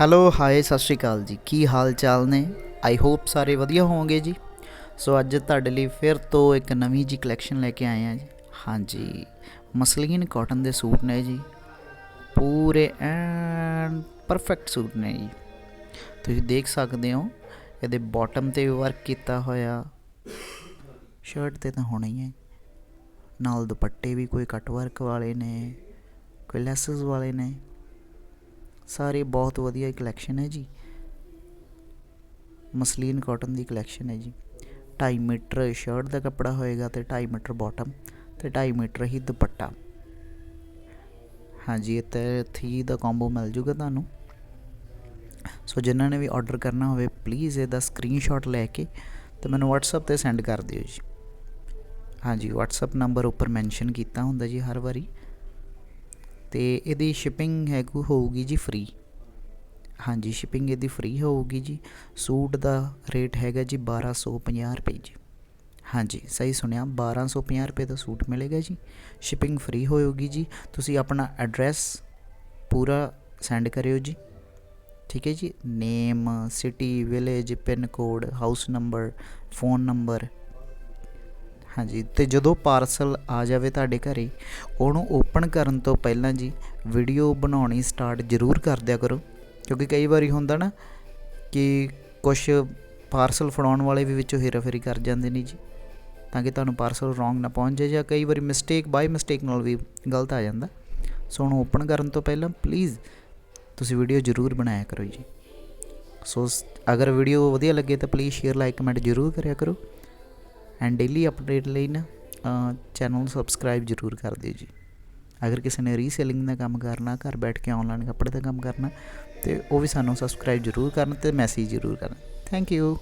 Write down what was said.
Hello, ਹਾਏ, ਸਤਿ ਸ਼੍ਰੀ ਅਕਾਲ ਜੀ। ਕੀ ਹਾਲ ਚਾਲ ਨੇ? ਆਈ ਹੋਪ ਸਾਰੇ ਵਧੀਆ ਹੋਵੋਗੇ ਜੀ। ਸੋ ਅੱਜ ਤੁਹਾਡੇ ਲਈ ਫਿਰ ਤੋਂ ਇੱਕ ਨਵੀਂ ਜੀ ਕਲੈਕਸ਼ਨ ਲੈ ਕੇ ਆਏ ਹਾਂ ਜੀ। ਹਾਂਜੀ, ਮਸਲੀਨ ਕਾਟਨ ਦੇ ਸੂਟ ਨੇ ਜੀ। ਪੂਰੇ ਐਂਡ ਪਰਫੈਕਟ ਸੂਟ ਨੇ ਜੀ। ਤੁਸੀਂ ਦੇਖ ਸਕਦੇ ਹੋ, ਇਹਦੇ ਬਾਟਮ ਤੇ ਵਰਕ ਕੀਤਾ ਹੋਇਆ। ਸ਼ਰਟ ਤੇ ਤਾਂ ਹੋਣਾ ਹੀ ਹੈ। ਨਾਲ ਦੁਪੱਟੇ ਵੀ ਕੋਈ ਕਟ ਵਰਕ ਵਾਲੇ ਨੇ, ਕੋਈ ਲੈਸਸ ਵਾਲੇ ਨੇ। ਸਾਰੇ ਬਹੁਤ ਵਧੀਆ ਕਲੈਕਸ਼ਨ ਹੈ ਜੀ। ਮਸਲੀਨ ਕਾਟਨ ਦੀ ਕਲੈਕਸ਼ਨ ਹੈ ਜੀ। 2.5 ਮੀਟਰ ਸ਼ਰਟ ਦਾ ਕੱਪੜਾ ਹੋਏਗਾ ਤੇ 2.5 ਮੀਟਰ ਬਾਟਮ ਤੇ 2.5 ਮੀਟਰ ਹੀ ਦੁਪੱਟਾ। ਹਾਂਜੀ, ਇਹ ਤੇ ਥੀ ਦਾ ਕੰਬੋ ਮਿਲ ਜੂਗਾ ਤੁਹਾਨੂੰ। ਸੋ ਜਿਨ੍ਹਾਂ ਨੇ ਵੀ ਆਰਡਰ ਕਰਨਾ ਹੋਵੇ ਪਲੀਜ਼ ਇਹਦਾ ਸਕਰੀਨਸ਼ਾਟ ਲੈ ਕੇ ਤੇ ਮੈਨੂੰ WhatsApp ਤੇ ਸੈਂਡ ਕਰ ਦਿਓ ਜੀ। ਹਾਂਜੀ, WhatsApp ਨੰਬਰ ਉੱਪਰ ਮੈਂਸ਼ਨ ਕੀਤਾ ਹੁੰਦਾ ਜੀ ਹਰ ਵਾਰੀ। ਤੇ ਇਹਦੀ ਸ਼ਿਪਿੰਗ ਹੈਗੂ ਹੋਊਗੀ ਜੀ ਫ੍ਰੀ ਹਾਂਜੀ ਸ਼ਿਪਿੰਗ ਇਹਦੀ ਫ੍ਰੀ ਹੋਊਗੀ ਜੀ। ਸੂਟ ਦਾ ਰੇਟ ਹੈਗਾ ਜੀ 1250 ਰੁਪਏ ਜੀ। ਹਾਂਜੀ, ਸਹੀ ਸੁਣਿਆ 1250 ਰੁਪਏ ਦਾ ਸੂਟ ਮਿਲੇਗਾ ਜੀ। ਸ਼ਿਪਿੰਗ ਫ੍ਰੀ ਹੋਊਗੀ ਜੀ। ਤੁਸੀਂ ਆਪਣਾ ਐਡਰੈਸ ਪੂਰਾ ਸੈਂਡ ਕਰਿਓ ਜੀ। ਠੀਕ ਹੈ ਜੀ? Name city village pin code house number phone number ਹਾਂਜੀ, ਤੇ ਜਦੋਂ ਪਾਰਸਲ ਆ ਜਾਵੇ ਤੁਹਾਡੇ ਘਰੇ, ਉਹਨੂੰ ਓਪਨ ਕਰਨ ਤੋਂ ਪਹਿਲਾਂ ਜੀ ਵੀਡੀਓ ਬਣਾਉਣੀ ਸਟਾਰਟ ਜ਼ਰੂਰ ਕਰ ਦਿਆ ਕਰੋ। ਕਿਉਂਕਿ ਕਈ ਵਾਰੀ ਹੁੰਦਾ ਨਾ ਕਿ ਕੁਝ ਪਾਰਸਲ ਫੜਾਉਣ ਵਾਲੇ ਵੀ ਵਿੱਚੋਂ ਹੇਰਾਫੇਰੀ ਕਰ ਜਾਂਦੇ ਨੇ ਜੀ, ਤਾਂ ਕਿ ਤੁਹਾਨੂੰ ਪਾਰਸਲ ਰੋਂਗ ਨਾ ਪਹੁੰਚ ਜਾਏ ਜਾਂ ਕਈ ਵਾਰੀ ਮਿਸਟੇਕ ਬਾਈ ਮਿਸਟੇਕ ਨਾਲ ਵੀ ਗਲਤ ਆ ਜਾਂਦਾ। ਸੋ ਉਹਨੂੰ ਓਪਨ ਕਰਨ ਤੋਂ ਪਹਿਲਾਂ ਪਲੀਜ਼ ਤੁਸੀਂ ਵੀਡੀਓ ਜ਼ਰੂਰ ਬਣਾਇਆ ਕਰੋ ਜੀ। ਸੋ ਅਗਰ ਵੀਡੀਓ ਵਧੀਆ ਲੱਗੇ ਤਾਂ ਪਲੀਜ਼ ਸ਼ੇਅਰ ਲਾਈਕ ਕਮੈਂਟ ਜ਼ਰੂਰ ਕਰਿਆ ਕਰੋ। ਐਂਡ ਡੇਲੀ ਅਪਡੇਟ ਲਈ ਨਾ ਚੈਨਲ ਨੂੰ ਸਬਸਕ੍ਰਾਈਬ ਜ਼ਰੂਰ ਕਰ ਦਿਓ ਜੀ। ਅਗਰ ਕਿਸੇ ਨੇ ਰੀਸੇਲਿੰਗ ਦਾ ਕੰਮ ਕਰਨਾ, ਘਰ ਬੈਠ ਕੇ ਆਨਲਾਈਨ ਕੱਪੜੇ ਦਾ ਕੰਮ ਕਰਨਾ, ਤੇ ਉਹ ਵੀ ਸਾਨੂੰ ਸਬਸਕ੍ਰਾਈਬ ਜ਼ਰੂਰ ਕਰਨ ਤੇ ਮੈਸੇਜ ਜ਼ਰੂਰ ਕਰਨ। Thank you